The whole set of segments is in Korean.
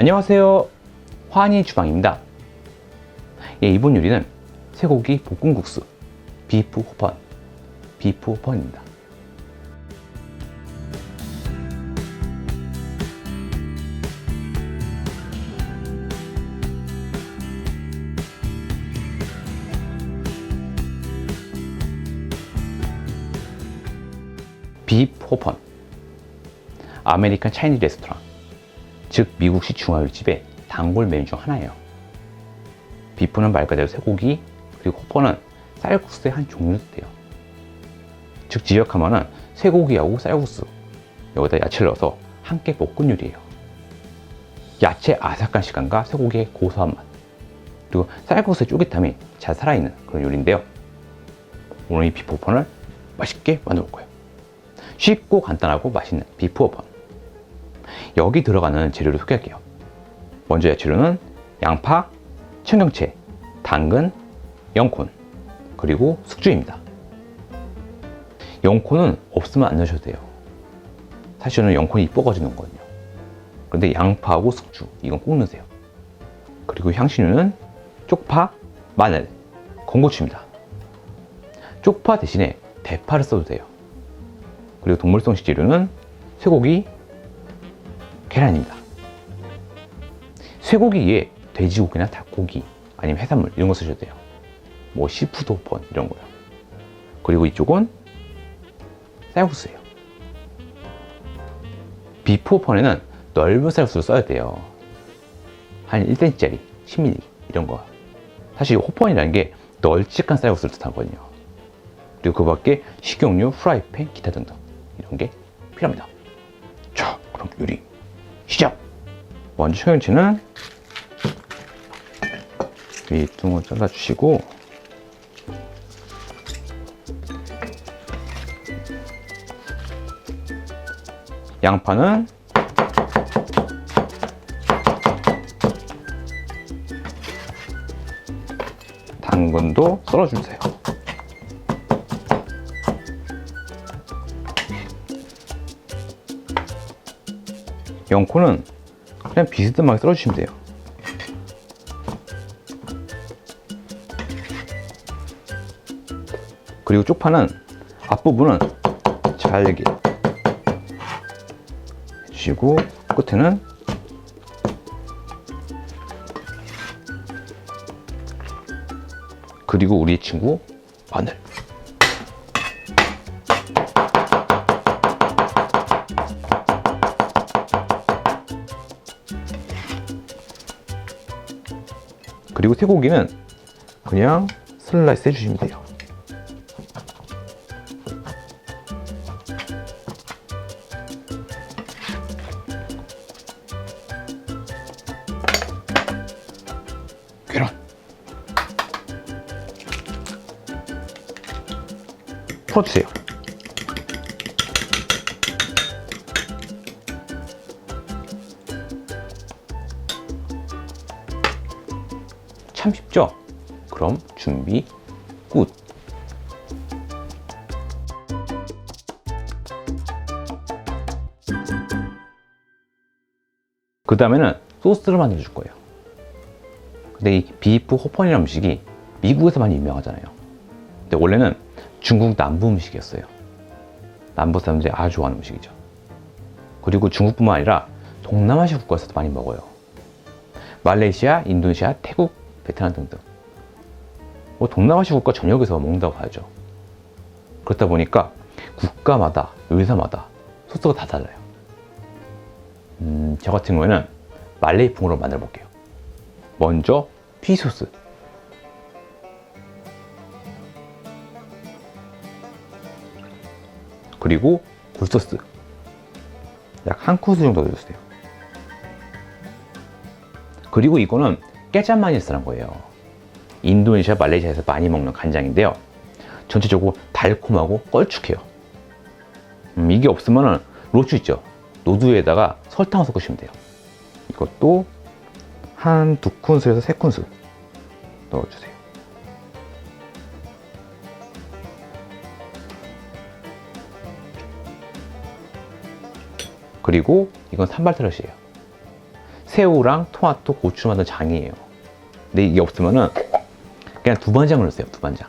안녕하세요. 환희 주방입니다. 예, 이번 요리는 쇠고기 볶음국수, 비프 호펀, 비프 호펀입니다. 비프 호펀. 아메리칸 차이니 레스토랑, 즉 미국식 중화요리집의 단골 메뉴 중 하나예요. 비프는 말 그대로 쇠고기, 그리고 호퍼는 쌀국수의 한 종류도 돼요. 즉 지역하면은 쇠고기하고 쌀국수, 여기다 야채를 넣어서 함께 볶은 요리예요. 야채 아삭한 식감과 쇠고기의 고소한 맛, 그리고 쌀국수의 쫄깃함이 잘 살아있는 그런 요리인데요. 오늘 이 호퍼를 맛있게 만들어 볼 거예요. 쉽고 간단하고 맛있는 호퍼. 여기 들어가는 재료를 소개할게요. 먼저 야채로는 양파, 청경채, 당근, 영콘, 그리고 숙주입니다. 영콘은 없으면 안 넣으셔도 돼요. 사실은 영콘이 이뻐가지고 넣은 거거든요. 그런데 양파하고 숙주, 이건 꼭 넣으세요. 그리고 향신료는 쪽파, 마늘, 건고추입니다. 쪽파 대신에 대파를 써도 돼요. 그리고 동물성 식재료는 쇠고기, 계란입니다. 쇠고기에 돼지고기나 닭고기 아니면 해산물 이런 거 쓰셔도 돼요. 뭐 시푸드 호펀 이런 거요. 그리고 이쪽은 쌀국수예요. 비프 호펀에는 넓은 쌀국수를 써야 돼요. 한 1cm짜리 10mm 이런 거. 사실 호펀이라는 게 널찍한 쌀국수를 뜻하거든요. 그리고 그 밖에 식용유, 프라이팬, 기타 등등 이런 게 필요합니다. 자, 그럼 요리 시작! 먼저 청경채는 위뚱을 잘라주시고 양파는 당근도 썰어주세요. 영코는 그냥 비스듬하게 썰어주시면 돼요. 그리고 쪽파는 앞부분은 잘게 해주시고 끝에는 그리고 우리 친구 마늘 그리고 쇠고기는 그냥 슬라이스 해주시면 돼요. 계란. 풀어주세요. 참 쉽죠? 그럼 준비 굿. 그 다음에는 소스를 만들어 줄 거예요. 근데 이 비프 호펀이라는 음식이 미국에서 많이 유명하잖아요. 근데 원래는 중국 남부 음식이었어요. 남부 사람들이 아주 좋아하는 음식이죠. 그리고 중국뿐만 아니라 동남아시아 국가에서도 많이 먹어요. 말레이시아, 인도네시아, 태국, 베트남 등등. 뭐 동남아시아 국가 전역에서 먹는다고 봐야죠. 그렇다 보니까 국가마다, 요리사마다 소스가 다 달라요. 음, 저 같은 경우에는 말레이풍으로 만들어 볼게요. 먼저 피 소스. 그리고 굴소스. 약한 큰술 정도 넣어주세요. 그리고 이거는 깨짠마니스라는 거예요. 인도네시아, 말레이시아에서 많이 먹는 간장인데요. 전체적으로 달콤하고 껄쭉해요. 음, 이게 없으면 로추 있죠. 노두에다가 설탕을 섞으시면 돼요. 이것도 한 두 큰술에서 세 큰술 넣어주세요. 그리고 이건 산발트러시예요. 새우랑 토마토, 고추 만든 장이에요. 근데 이게 없으면은 그냥 두반장을 넣으세요. 두반장.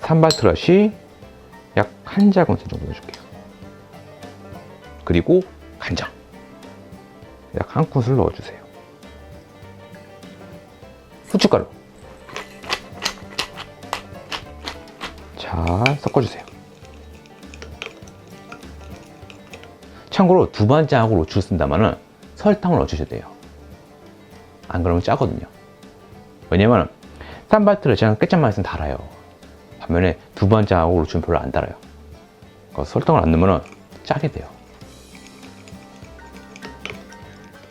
산발 트러쉬 약 한 작은새 정도 넣어줄게요. 그리고 간장 약 한 큰술 넣어주세요. 후춧가루 잘 섞어주세요. 참고로 두반장하고 로추를 쓴다면은 설탕을 넣어주셔야 돼요. 안 그러면 짜거든요. 왜냐면 쌈발트를 제가 깨짝만 있으면 달아요. 반면에 두반장하고 로추는 별로 안 달아요. 설탕을 안 넣으면 짜게 돼요.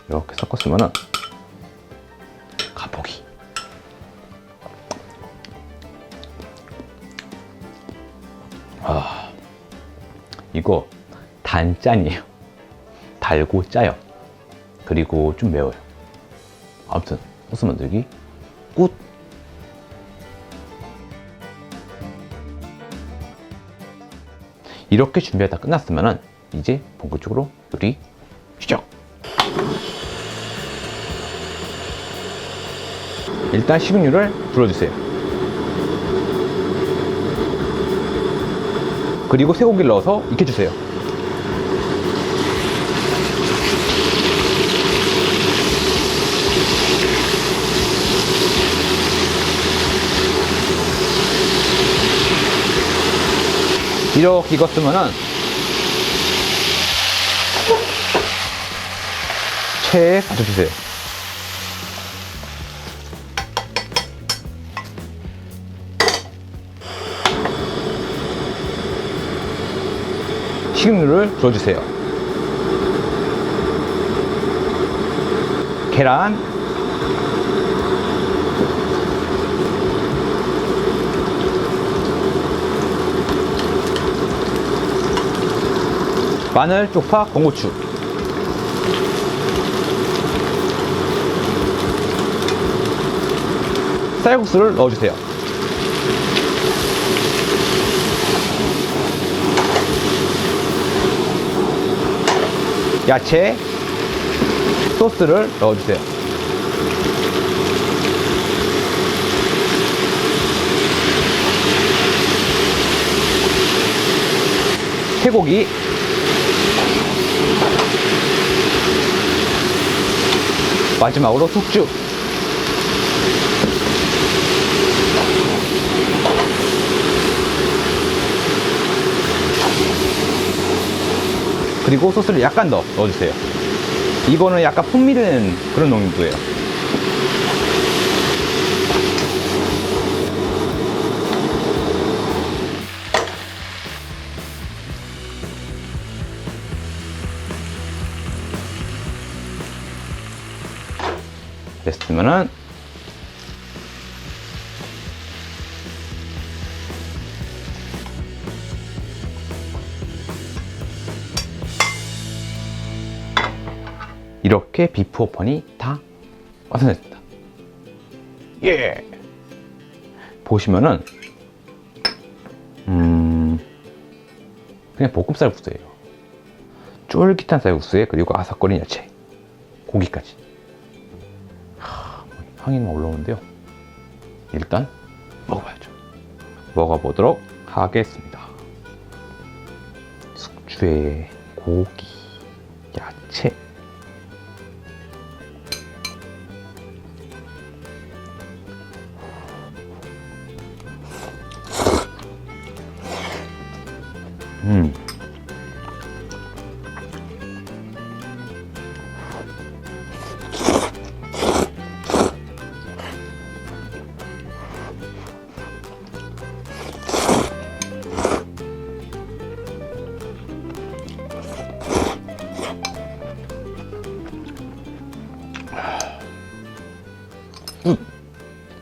이렇게 섞었으면은 가보기. 아, 이거 단짠이에요. 달고 짜요. 그리고 좀 매워요. 아무튼 소스 만들기 굿. 이렇게 준비가 다 끝났으면 이제 본격적으로 요리 시작. 일단 식용유를 불어주세요. 그리고 쇠고기를 넣어서 익혀주세요. 이렇게 익었으면은 체에 가져주세요. 식용유를 불어주세요. 계란, 마늘, 쪽파, 건고추. 쌀국수를 넣어주세요. 야채, 소스를 넣어주세요. 쇠고기, 마지막으로 숙주. 그리고 소스를 약간 더 넣어주세요. 이거는 약간 풍미를 내는 그런 농도예요. 됐으면은 이렇게 비프 오펀이 다 완성됐습니다. 예. 보시면은 음 그냥 볶음 쌀국수예요. 쫄깃한 쌀국수에 그리고 아삭거린 야채, 고기까지. 하, 향이 막 올라오는데요. 일단 먹어봐야죠. 먹어보도록 하겠습니다. 숙주에 고기, 야채. 음. 음.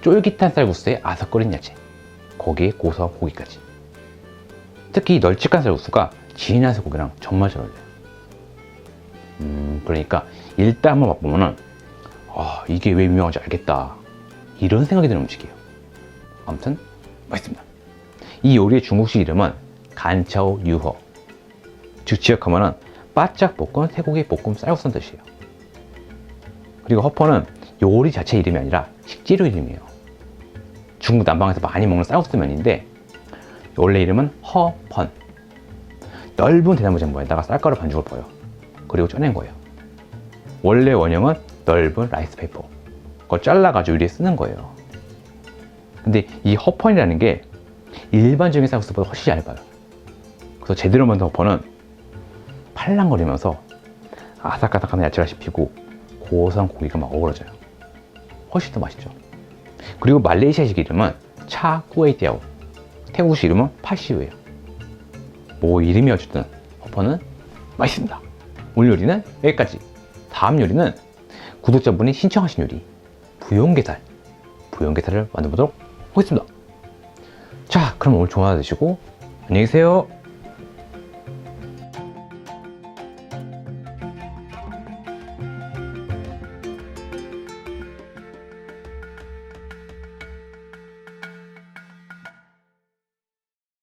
쫄깃한 쌀국수에 아삭거린 야채, 거기에 고소한 고기까지. 특히 널찍한 쌀국수가 진한 쇠고기랑 정말 잘 어울려요. 음, 그러니까 일단 한번 맛보면은 아, 이게 왜 유명한지 알겠다. 이런 생각이 드는 음식이에요. 아무튼 맛있습니다. 이 요리의 중국식 이름은 간차오 유허. 즉 지역하면은 바짝 볶은 쇠고기 볶음 쌀국수는 뜻이에요. 그리고 허퍼는 요리 자체 이름이 아니라 식재료 이름이에요. 중국 남방에서 많이 먹는 쌀국수 면인데 원래 이름은 허펀. 넓은 대나무 쟁반에다가 쌀가루 반죽을 버요. 그리고 쪄낸 거예요. 원래 원형은 넓은 라이스 페이퍼. 그걸 잘라가지고 요리에 쓰는 거예요. 근데 이 허펀이라는 게 일반적인 쌀국수보다 훨씬 얇아요. 그래서 제대로 만든 허퍼는 팔랑거리면서 아삭아삭한 야채가 씹히고 고소한 고기가 막 어우러져요. 훨씬 더 맛있죠. 그리고 말레이시아식 이름은 차 꾸에이티아오. 태국식 이름은 파시우예요. 뭐 이름이 어쨌든 허퍼는 맛있습니다. 오늘 요리는 여기까지. 다음 요리는 구독자분이 신청하신 요리 부용게살. 부용게살을 만들어 보도록 하겠습니다. 자, 그럼 오늘 하루 되시고 안녕히 계세요.